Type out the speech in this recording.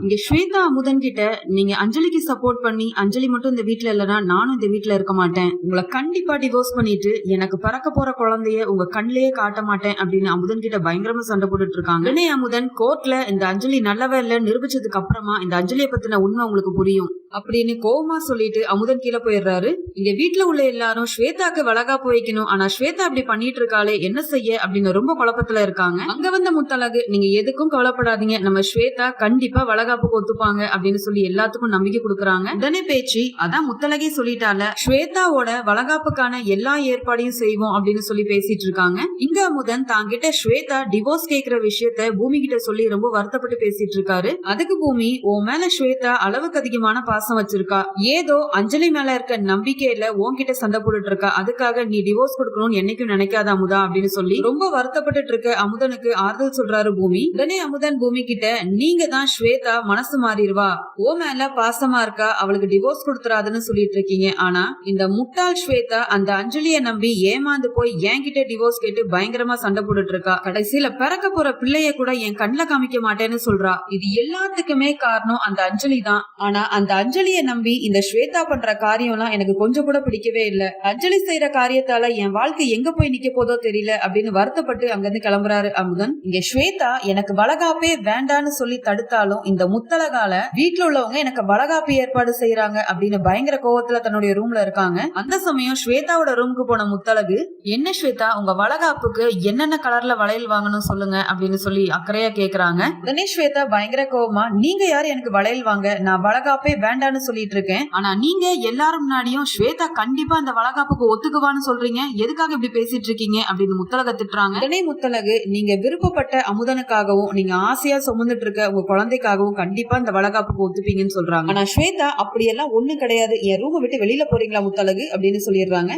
இங்க ஸ்வேதா அமுதன் கிட்ட நீங்க அஞ்சலிக்கு சப்போர்ட் பண்ணி அஞ்சலி மட்டும் இந்த வீட்டுல இல்லனா நானும் இந்த வீட்டுல இருக்க மாட்டேன். உங்களை கண்டிப்பா டிவோர்ஸ் பண்ணிட்டு எனக்கு பறக்க போற குழந்தைய உங்க கண்ணிலேயே காட்ட மாட்டேன் அப்படின்னு அமுதன் கிட்ட பயங்கரமா சண்டை போட்டுட்டு இருக்காங்க. அமுதன் கோர்ட்ல இந்த அஞ்சலி நல்லவ இல்ல நிரூபிச்சதுக்கு அப்புறமா இந்த அஞ்சலியை பத்தின உண்மை உங்களுக்கு புரியும். அப்படின்னு கோவமா சொல்லிட்டு அமுதன் கீழே போயிடுறாரு. இங்க வீட்டுல உள்ள எல்லாரும் ஸ்வேதாக்கு வளகாப்பு வைக்கணும் ஆனா ஸ்வேதா அப்படி பண்ணிட்டு இருக்காளே என்ன செய்ய அப்படின்னு ரொம்ப குழப்பத்துல இருக்காங்க. அங்க வந்த முத்தழகு நீங்க எதுக்கும் கவலைப்படாதீங்க. நம்ம ஸ்வேதா கண்டிப்பா வளகாப்புக்கு ஒத்துப்பாங்க அப்படின்னு சொல்லி எல்லாத்துக்கும் நம்பிக்கை கொடுக்குறாங்க. உடனே பேச்சு அதான் முத்தழகே சொல்லிட்டால ஸ்வேதாவோட வளகாப்புக்கான எல்லா ஏற்பாடையும் செய்வோம் அப்படின்னு சொல்லி பேசிட்டு இருக்காங்க. இங்க அமுதன் தாங்கிட்ட ஸ்வேதா டிவோர்ஸ் கேக்குற விஷயத்த பூமி கிட்ட சொல்லி ரொம்ப வருத்தப்பட்டு பேசிட்டு இருக்காரு. அதுக்கு பூமி உன் மேல ஸ்வேதா அளவுக்கு அதிகமான பாசம் வச்சிருக்கா? ஏதோ அஞ்சலி மேல இருக்க நம்பிக்கையில உன்கிட்ட சண்டை போட்டுட்டு இருக்கா அதுக்காக நீ டிவோர்ஸ் கொடுக்கணும்னு என்னைக்கும் நினைக்காத அமுதா அப்படின்னு சொல்லி ரொம்ப வருத்தப்பட்டுட்டு இருக்க அமுதனுக்கு ஆறுதல் சொல்றாரு பூமி. உடனே அமுதன் பூமி கிட்ட நீங்க தான் ஸ்வேதா மனசு மாறிடுவா. ஓ மேல பாசமா இருக்கா? அவளுக்கு டிவோர்ஸ் கொடுத்துறாதுன்னு சொல்லிட்டு இருக்கீங்க ஆனா இந்த முட்டாள் ஸ்வேதா அந்த அஞ்சலிய நம்பி ஏமாந்து போய் என்கிட்ட டிவோர்ஸ் கேட்டு பயங்கரமா சண்டை போட்டுட்டு இருக்கா கடைசியில பிறக்க போற பிள்ளைய கூட என் கண்ணுல காமிக்க மாட்டேன்னு சொல்றா. இது எல்லாத்துக்குமே காரணம் அந்த அஞ்சலி தான். ஆனா அந்த அஞ்சலியை நம்பி இந்த ஸ்வேதா பண்ற காரியம்லாம் எனக்கு கொஞ்சம் கூட பிடிக்கவே இல்லை. அஞ்சலி செய்யற காரியத்தால என் வாழ்க்கை எங்க போய் நிக்க போதோ தெரியல அப்படின்னு வருத்தப்பட்டு அங்கிருந்து கிளம்புறாரு அமுதன். இங்க ஸ்வேதா எனக்கு வளகாப்பே வேண்டான்னு சொல்லி தடுத்தாலும் இந்த முத்தலகால வீட்டுல உள்ளவங்க எனக்கு வளகாப்பு ஏற்பாடு செய்யறாங்க அப்படின்னு பயங்கர கோவத்துல தன்னுடைய ரூம்ல இருக்காங்க. அந்த சமயம் ஸ்வேதாவோட ரூமுக்கு போன முத்தலகு என்ன ஸ்வேதா உங்க வளகாப்புக்கு என்னென்ன கலர்ல வளையல் வாங்கணும் சொல்லுங்க? அப்படின்னு சொல்லி அக்கறையா கேக்குறாங்க. உடனே ஸ்வேதா பயங்கர கோவமா நீங்க யாரு எனக்கு வளையல் வாங்க? நான் வளகாப்பே வேண்டான்னு சொல்லிட்டு இருக்கேன். ஆனா நீங்க எல்லாரும் முன்னாடியும் ஸ்வேதா கண்டிப்பா அந்த வளகாப்புக்கு ஒத்துக்குவான்னு சொல்றீங்க. எதுக்காக இப்படி பேசிட்டு இருக்கீங்க அப்படின்னு முத்தழக திட்டுறாங்க. உடனே முத்தழகு நீங்க விருப்பப்பட்ட அமுதனுக்காகவும் நீங்க ஆசையா சுமந்துட்டு இருக்க உங்க குழந்தைக்காகவும் கண்டிப்பா இந்த வளகாப்புக்கு ஒத்துப்பீங்கன்னு சொல்றாங்க. ஆனா ஸ்வேதா அப்படியெல்லாம் ஒண்ணு கிடையாது. என் ரூமை விட்டு வெளியில போறீங்களா முத்தழகு? அப்படின்னு சொல்லிடுறாங்க.